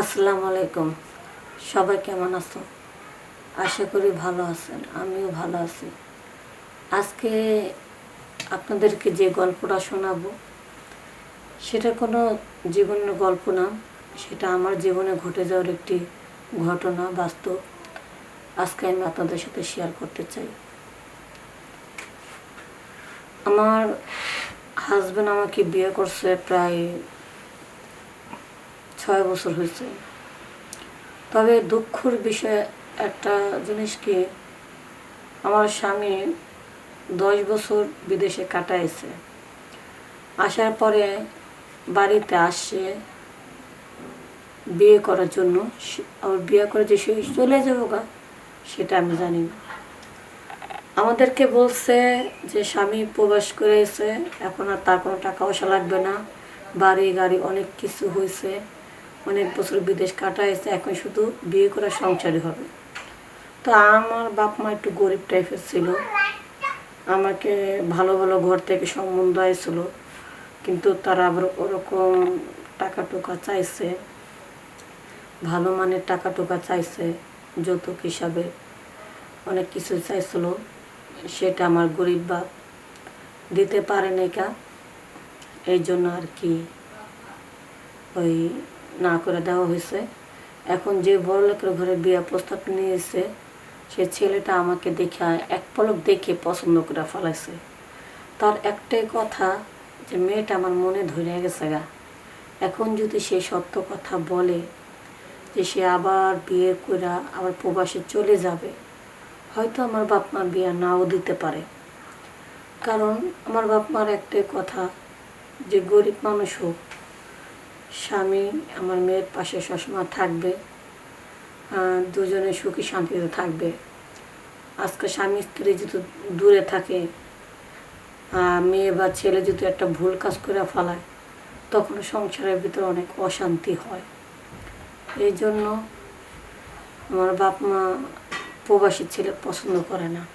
আসসালামু আলাইকুম। সবাই কেমন আছো? আশা করি ভালো আছেন, আমিও ভালো আছি। আজকে আপনাদেরকে যে গল্পটা শোনাবো, সেটা কোনো জীবনের গল্প না, সেটা আমার জীবনে ঘটে যাওয়ার একটি ঘটনা বাস্তব। আজকে আমি আপনাদের সাথে শেয়ার করতে চাই। আমার হাজব্যান্ড আমাকে বিয়ে করছে প্রায় ছয় বছর হয়েছে। তবে দুঃখর বিষয় একটা জিনিসকে আমার স্বামী দশ বছর বিদেশে কাটাইছে। আসার পরে বাড়িতে আসছে বিয়ে করার জন্য। আবার বিয়ে করে যে চলে যাব গা, সেটা আমি জানি না। আমাদেরকে বলছে যে স্বামী প্রবাস করেছে, এখন আর তার কোনো টাকা পয়সা লাগবে না। বাড়ি গাড়ি অনেক কিছু হয়েছে। অনেক বছর বিদেশ কাটাইছে, এখন শুধু বিয়ে করা সংসারই হবে। তো আমার বাপ মা একটু গরিব টাইপের ছিল। আমাকে ভালো ভালো ঘর থেকে সম্বন্ধ হয়েছিল কিন্তু তারা আবার ওরকম টাকা টোকা চাইছে, ভালো মানের টাকা টোকা চাইছে, যৌতুক হিসাবে অনেক কিছু চাইছিল। সেটা আমার গরিব বাপ দিতে পারে নাই কা। এই জন্য আর কি ওই না করে দেওয়া হয়েছে। এখন যে বড় লোকের ঘরে বিয়ে প্রস্তাব নিয়েছে, সে ছেলেটা আমাকে দেখে এক পলক দেখে পছন্দ করে ফেলাইছে। তার একটাই কথা যে, মেয়েটা আমার মনে ধরে গেছে গা। এখন যদি সে সত্য কথা বলে যে, সে আবার বিয়ে করে আবার প্রবাসে চলে যাবে, হয়তো আমার বাপ মা বিয়ে নাও দিতে পারে। কারণ আমার বাপ মার একটাই কথা যে, গরিব মানুষ হোক স্বামী, আমার মেয়ের পাশে সবসময় থাকবে। দুজনে সুখী, শান্তিতে থাকবে। আজকে স্বামী, স্ত্রী যদি দূরে থাকে মেয়ে বা ছেলে যদি একটা ভুল কাজ করে ফেলায়, তখন সংসারের ভিতরে অনেক অশান্তি হয়। এই জন্য আমার বাপ মা প্রবাসী ছেলে পছন্দ করে না।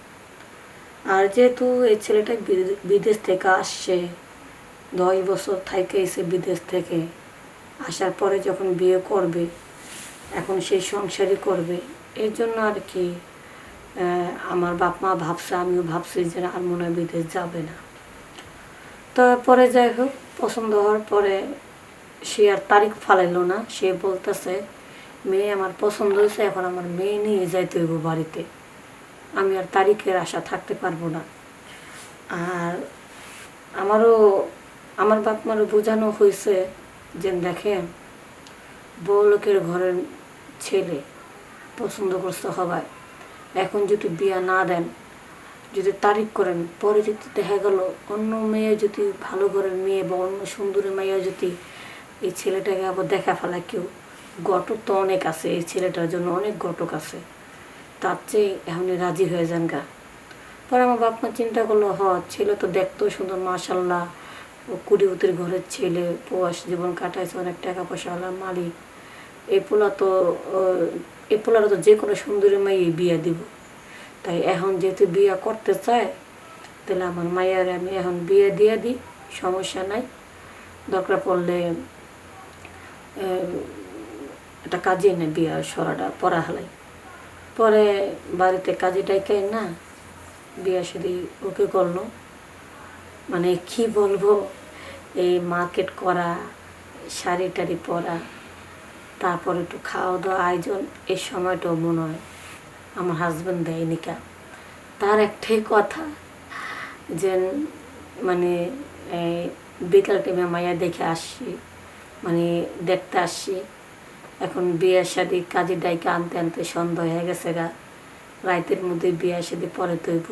আর যেহেতু এই ছেলেটা বিদে- বিদেশ থেকে আসছে, দশ বছর থেকে এসে বিদেশ থেকে আসার পরে যখন বিয়ে করবে, এখন সেই সংসারই করবে এই জন্য আর কি আমার বাপ মা ভাবছে, আমিও ভাবছি যে আর মনে হয় বিদেশ যাবে না। তারপরে যাই হোক, পছন্দ হওয়ার পরে সে আর তারিখ ফালাইলো না, সে বলতেছে, মেয়ে, আমার পছন্দ হয়েছে, এখন আমার মেয়ে নিয়ে যাইতে হইব বাড়িতে। আমি আর তারিখের আশা থাকতে পারব না। আর আমারও, আমার বাপ মারও বোঝানো হয়েছে যে দেখেন বউ লোকের ঘরের ছেলে পছন্দ করতে হবায় এখন যদি বিয়া না দেন, যদি তারিখ করেন, পরে যদি দেখা গেল অন্য মেয়ে যদি, ভালো ঘরের মেয়ে বা অন্য সুন্দরী মেয়ে যদি, এই ছেলেটাকে আবার দেখা ফেলায় কেউ। গটক তো অনেক আছে, এই ছেলেটার জন্য অনেক গটক আছে। তার চেয়ে এখনই রাজি হয়ে যান গা। পরে আমার বাপ মা চিন্তা করল, হ, ছেলে তো দেখতো সুন্দর, মাশাল্লাহ। কুড়িউতির ঘরের ছেলে, প্রবাস জীবন কাটাইছে, অনেক টাকা পয়সা পয়সাওয়ালা মালিক। এই পোলা তো এই পোলারা তো যে কোনো সুন্দরী মেয়ে বিয়ে দিব। তাই এখন যেহেতু বিয়ে করতে চায়, তাহলে আমার মায়ের আমি এখন বিয়ে দিয়ে দিই, সমস্যা নাই। দরকার পড়লে একটা কাজে না বিয়ে সরাটা, পড়া হলাই। পরে বাড়িতে কাজে ডাইকাই না, বিয়ে শুধু ওকে করল। মানে কি বলব? এই মার্কেট করা, শাড়ি টাড়ি পরা, তারপর একটু খাওয়া দাওয়া আয়োজন এই সময়টাও মনে হয় আমার হাজব্যান্ড দেয়নি কা তার একটাই কথা যে মানে বিকাল টাইমে মায়া দেখে আসছি মানে দেখতে আসছি এখন বিয়ে শাদি কাজে ডাইকে আনতে আনতে সন্ধ্যা হয়ে গেছে গা। রাতের মধ্যে বিয়ে শাদি পরে তৈব।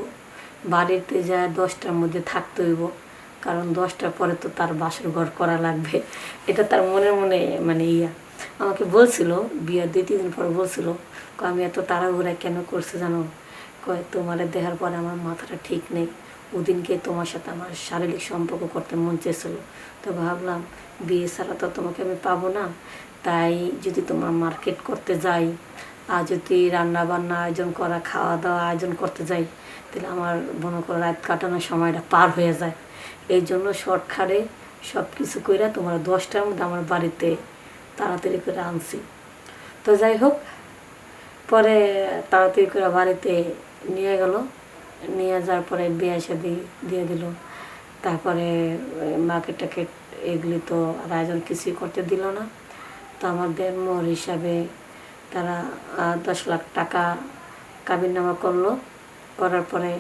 বাড়িতে যা দশটার মধ্যে থাকতে হইব। কারণ দশটার পরে তো তার বাসর ঘর করা লাগবে। এটা তার মনে মনে মানে ইয়া। আমাকে বলছিল, বিয়ার দুই, তিন দিন পর বলছিল আমি এত তাড়াহুড়া কেন করছে জানো? কয়, তোমার দেখার পরে আমার মাথাটা ঠিক নেই। ওদিনকে তোমার সাথে আমার শারীরিক সম্পর্ক করতে মন চেয়েছিল। তো ভাবলাম, বিয়ে ছাড়া তো তোমাকে আমি পাবো না। তাই যদি তোমার মার্কেট করতে যাই, আর যদি রান্না বান্না আয়োজন করা খাওয়া দাওয়া আয়োজন করতে যাই, তাহলে আমার মনে করো রাত কাটানোর সময়টা পার হয়ে যায়। এই জন্য শর্টখাটে সব কিছু কইরা তোমার দশটার মধ্যে আমার বাড়িতে তাড়াতাড়ি করে আনছি। তো যাই হোক, পরে তাড়াতাড়ি করে বাড়িতে নিয়ে গেল। নিয়ে যাওয়ার পরে বিয়ে শাদি দিয়ে দিল। তারপরে মার্কেট টাকেট এগুলি তো আর আয়োজন কিছুই করতে দিল না। তো আমাদের মোর হিসাবে তারা দশ লাখ টাকা কাবিননামা করল। করার পরে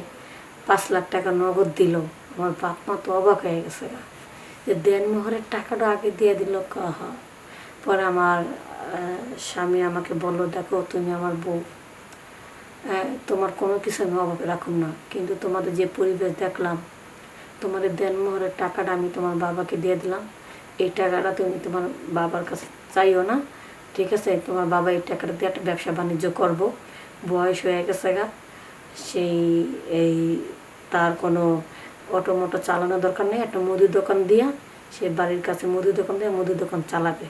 পাঁচ লাখ টাকা নগদ দিল। আমার বাপ মা তো অবাক হয়ে গেছে। যে দেন মোহরের টাকাটা আগে দিয়ে দিল কহ? পরে আমার স্বামী আমাকে বলল, দেখো, তুমি আমার বউ। তোমার কোনো কিছু আমি অভাবে রাখুন না। কিন্তু তোমাদের যে পরিবেশ দেখলাম, তোমাদের দেনমোহরের টাকাটা আমি তোমার বাবাকে দিয়ে দিলাম। এই টাকাটা তুমি তোমার বাবার কাছে চাইও না। ঠিক আছে, তোমার বাবা এই টাকাটা দিয়ে একটা ব্যবসা বাণিজ্য করব। বয়স হয়ে গেছে গা। সেই, এই, তার কোনো অটো মোটো চালানোর দরকার নেই, একটা মুদির দোকান দিয়া সে বাড়ির কাছে মুদির দোকান দিয়ে মুদির দোকান চালাবে।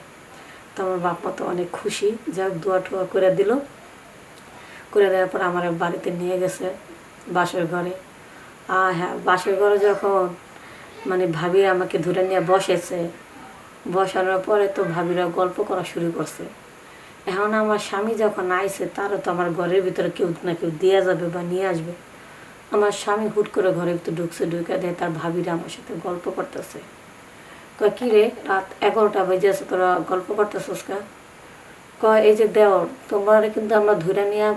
তো আমার বাপ মা তো অনেক খুশি, যাক দোয়া টোয়া করে দিল। করে দেওয়ার পর আমার বাড়িতে নিয়ে গেছে বাসের ঘরে। আর হ্যাঁ বাসের ঘরে যখন মানে ভাবিরা আমাকে ধরে নিয়ে বসেছে, বসানোর পরে তো ভাবিরা গল্প করা শুরু করছে। এখন আমার স্বামী যখন আইছে, তারও তো আমার ঘরের ভিতরে কেউ না কেউ দিয়ে যাবে বা নিয়ে আসবে। আমার স্বামী হুট করে ঘরে ভিতরে ঢুকছে, ঢুকে দেয়, তার ভাবিরা আমার সাথে গল্প করতেছে। কয়, কী রে, রাত এগারোটা বেজে আছে, তোরা গল্প করতেছিস কা? কয়, এই যে দেওর, তোমার কিন্তু আমরা ধরে নিয়ে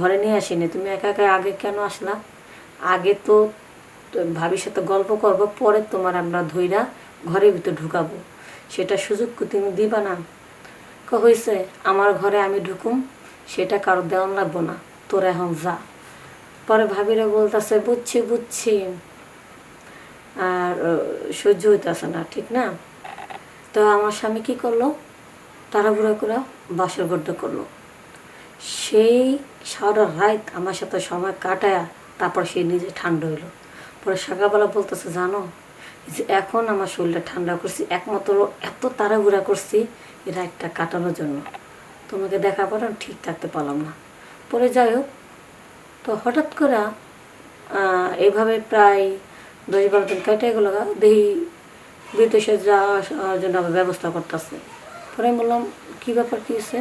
ঘরে নিয়ে আসিনি, তুমি একা একা আগে কেন আসলা? আগে তো ভাবির সাথে গল্প করব, পরে তোমার আমরা ধইরা ঘরের ভিতর ঢুকাবো। সেটা সুযোগ তুমি দিবা না? ক হয়েছে আমার ঘরে আমি ঢুকুম, সেটা কারও দেওয়ান লাগবো না, তোর এখন যা। পরে ভাবিরা বলতেছে, বুঝছি বুঝছি। আর সহ্য হইতেছে না, ঠিক না? তো আমার স্বামী কি করল? তাড়াহুড়া করে বাসর গড্ড করল। সেই সারা রাত আমার সাথে সময় কাটায়া তারপর সে নিজে ঠান্ডা হইল। পরে সকালবেলা বলতেছে, জানো যে এখন আমার শরীরটা ঠান্ডা করছি, একমাত্র এত তাড়াহুড়া করছি এই রাতটা কাটানোর জন্য। তোমাকে দেখা পর ঠিক থাকতে পারলাম না। পরে যাই হোক তো হঠাৎ করে এইভাবে প্রায় দশ বারো দিন কেটে গেলো দেহি বিদেশে যাওয়ার জন্য আবার ব্যবস্থা করতেছে। পরে আমি বললাম কী ব্যাপার কী হয়েছে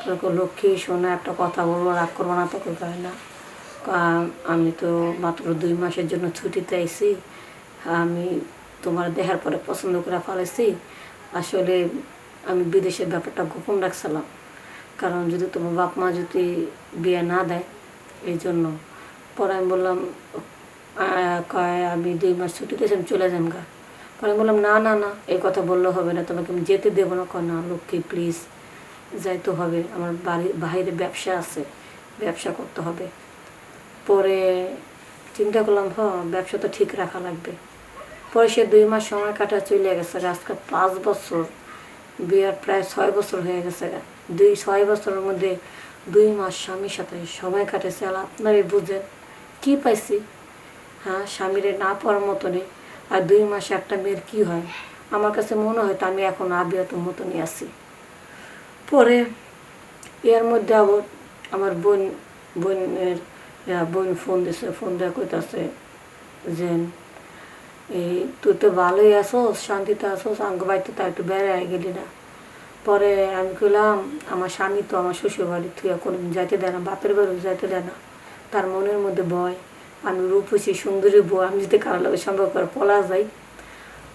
পরে কো, লক্ষ্মী শোনা একটা কথা বলব রাগ করব না তো হয় না? আমি তো মাত্র দুই মাসের জন্য ছুটিতে আইছি। আমি তোমার দেখার পরে পছন্দ করে ফেলেছি আসলে আমি বিদেশের ব্যাপারটা গোপন রাখছিলাম। কারণ যদি তোমার বাপ মা যদি বিয়ে না দেয় এই জন্য পরে আমি বললাম কয়, আমি দুই মাস ছুটিতে আমি চলে যাম গা। পরে আমি বললাম, না না না, এই কথা বললে হবে না, তোমাকে আমি যেতে দেবো না। কয়, না, লক্ষ্মী প্লিজ যাইতে হবে, আমার বাড়ি, বাইরে ব্যবসা আছে, ব্যবসা করতে হবে। পরে চিন্তা করলাম, হ, ব্যবসা তো ঠিক রাখা লাগবে। পরে সে দুই মাস সময় কাটা চলে গেছে আজকে পাঁচ বছর, বিয়ার প্রায় ছয় বছর হয়ে গেছে। দুই, ছয় বছরের মধ্যে দুই মাস স্বামীর সাথে সময় কাটেছে আর আপনারই বুঝেন। কি পাইছি? হ্যাঁ স্বামীরে না পাওয়ার মতনই। আর দুই মাসে একটা মেয়ের কি হয়? আমার কাছে মনে হয় তো আমি এখন আবিয়াত মতনই আছি। পরে এর মধ্যে আবার আমার বোন, বোনের বোন ফোন দিছে ফোন দেওয়া কইতাছে যে, এই, তুই তো ভালোই আসোস শান্তিতে আসোস আঙ্গ বাড়িতে তা একটু বেড়ায় গেলি না। পরে আমি কইলাম, আমার স্বামী তো আমার শ্বশুর বাড়ি তুই কোনোদিন যাইতে দেয় না, বাপের বাড়ি যাইতে দেয় না। তার মনের মধ্যে ভয়, আমি রূপসী সুন্দরী বউ, আমি যদি কারও লাগে সম্ভব করে পলা যাই।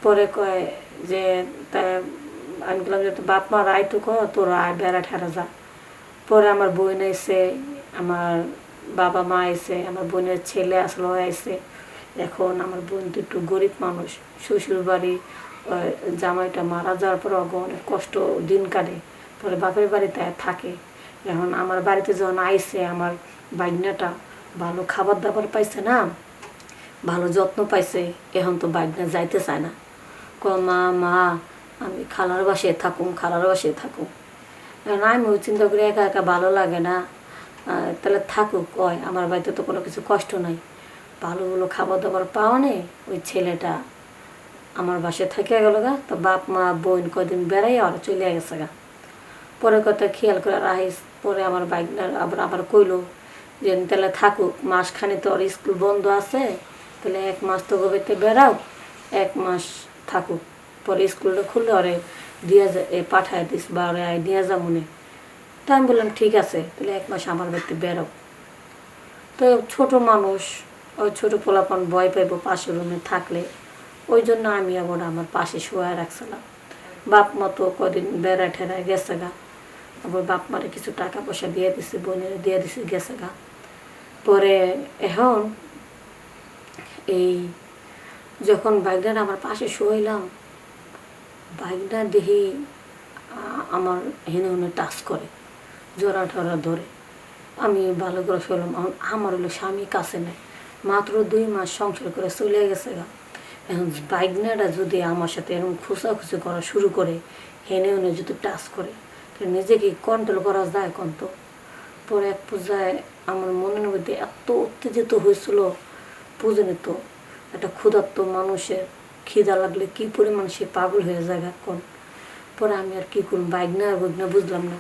পরে কয় যে, তা আমি বললাম যে বাপ মা রায় তো কর তোর আয় বেড়া ঠেরা যা। পরে আমার বোন এসে, আমার বাবা মা এসে, আমার বোনের ছেলে আসলো, এসে, এখন আমার বোন তো একটু গরিব মানুষ শ্বশুর বাড়ি জামাইটা মারা যাওয়ার পর অনেক কষ্ট দিন কাটে। পরে বাপের বাড়িতে থাকে। এখন আমার বাড়িতে যখন আইসে আমার বাগনাটা ভালো খাবার দাবার পাইছে না, ভালো যত্ন পাইছে, এখন তো বাগনা যাইতে চায় না। ক মা মা, আমি খালার বাসে থাকুম, খালার বাসে থাকুম। এখন আমি ওই চিন্তা করি একা একা ভালো লাগে না। তাহলে থাকুক, কয়, আমার বাড়িতে তো কোনো কিছু কষ্ট নাই। ভালো ভালো খাবার দাবার পাওয়া নেই ওই ছেলেটা। আমার থেকে গেল গা, তো বাপ, মা, বোন কদিন বেড়াই আর চলে গেছে গা। পরে কথা খেয়াল করে রাহিস, পরে আমার বাইক আবার আবার কইলো যে তাহলে থাকুক, মাসখানে তো আর স্কুল বন্ধ আছে, তাহলে এক মাস তো গোবেতে বেড়াও, এক মাস থাকুক। পরে স্কুলটা খুললে ওরে দিয়ে পাঠায় দিস বা ওরে দিয়া যা মনে। তো আমি বললাম, ঠিক আছে, তাহলে এক মাস আমার বাড়িতে বেরো তো ছোট মানুষ, ওই ছোট পোলাপন ভয় পাইব পাশের রুমে থাকলে। ওই জন্য আমি আবার আমার পাশে শোয়া রাখছিলাম। বাপ মতো কদিন বেড়া ঠেরা গেছে গা। আবার বাপ মারে কিছু টাকা পয়সা দিয়ে দিছে, বোনের দিয়ে দিছে, গেছে গা। পরে এখন এই যখন বাইকটা আমার পাশে শোইলাম বাইকটা দেখি আমার হেনে হেনে টাচ করে, জোড়া ঠরা ধরে। আমি ভালো করে শুনলাম আমার হলো স্বামী কাছে নেই, মাত্র দুই মাস সংসার করে চলে গেছে গা। এখন বাইকনাটা যদি আমার সাথে এরকম খুচাখুচি করা শুরু করে, হেনে হেনে যদি টাচ করে তো নিজেকে কন্ট্রোল করা যায় কন্ত পরে এক পূজায় আমার মনের মধ্যে এত উত্তেজিত হয়েছিল বুঝে নিত একটা ক্ষুধার্ত মানুষের খিদা লাগলে কি পরিমাণ সে পাগল হয়ে যায় এখন। পরে আমি আর কি করুন বাইক না বুঝ না বুঝলাম না।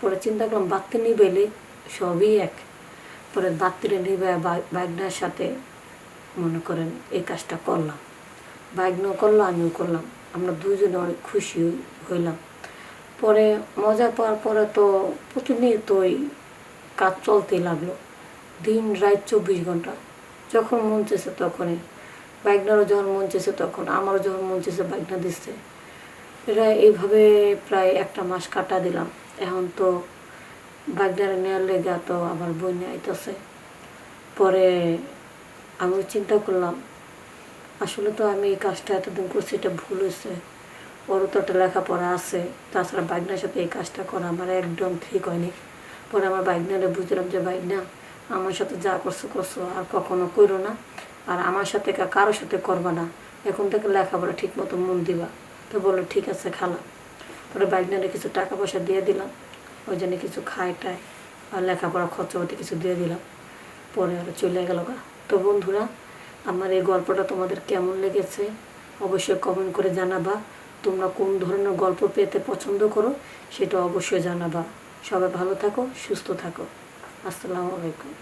পরে চিন্তা করলাম বাত্তি নিবেলে সবই এক। পরে বাত্তিরে নিবে বাইকনার সাথে মনে করেন এই কাজটা করলাম। বাইকনাও করল, আমিও করলাম। আমরা দুজনে অনেক খুশি হইলাম। পরে মজা পাওয়ার পরে তো প্রতিনিয়তই কাজ চলতেই লাগল। দিন, রাত, চব্বিশ ঘণ্টা। যখন মন চেয়েছে তখনই। বাইকনারও যখন মন চেয়েছে তখন, আমারও যখন মন চেয়েছে বাইকনা দিচ্ছে এটা এইভাবে প্রায় একটা মাস কাটা দিলাম। এখন তো বাইকনারে নেওয়ার লেগে তো আমার বই নিয়ে আইতেছে। পরে আমি চিন্তা করলাম আসলে তো আমি এই কাজটা এতদিন করছি, এটা ভুল হয়েছে। ওরও তো একটা লেখাপড়া আছে, তাছাড়া বাইকনার সাথে এই কাজটা করা আমার একদম ঠিক হয়নি। পরে আমার বাইকনারে বুঝলাম যে বাইকনা আমার সাথে যা করছ করছ, আর কখনো করো না। আর আমার সাথে কারোর সাথে করবা না। এখন থেকে লেখাপড়া ঠিক মতো মন দিবা। তো বলল, ঠিক আছে, খালা। পরে বাইকনারে কিছু টাকা পয়সা দিয়ে দিলাম, ওই জন্য কিছু খায় টায় আর লেখাপড়া খরচা কিছু দিয়ে দিলাম। পরে আর চলে গেল গা। তো বন্ধুরা আমার এই গল্পটা তোমাদের কেমন লেগেছে অবশ্যই কমেন্ট করে জানাবা। তোমরা কোন ধরনের গল্প পেতে পছন্দ করো সেটা অবশ্যই জানাবা। সবাই ভালো থাকো, সুস্থ থাকো। আসসালামু আলাইকুম।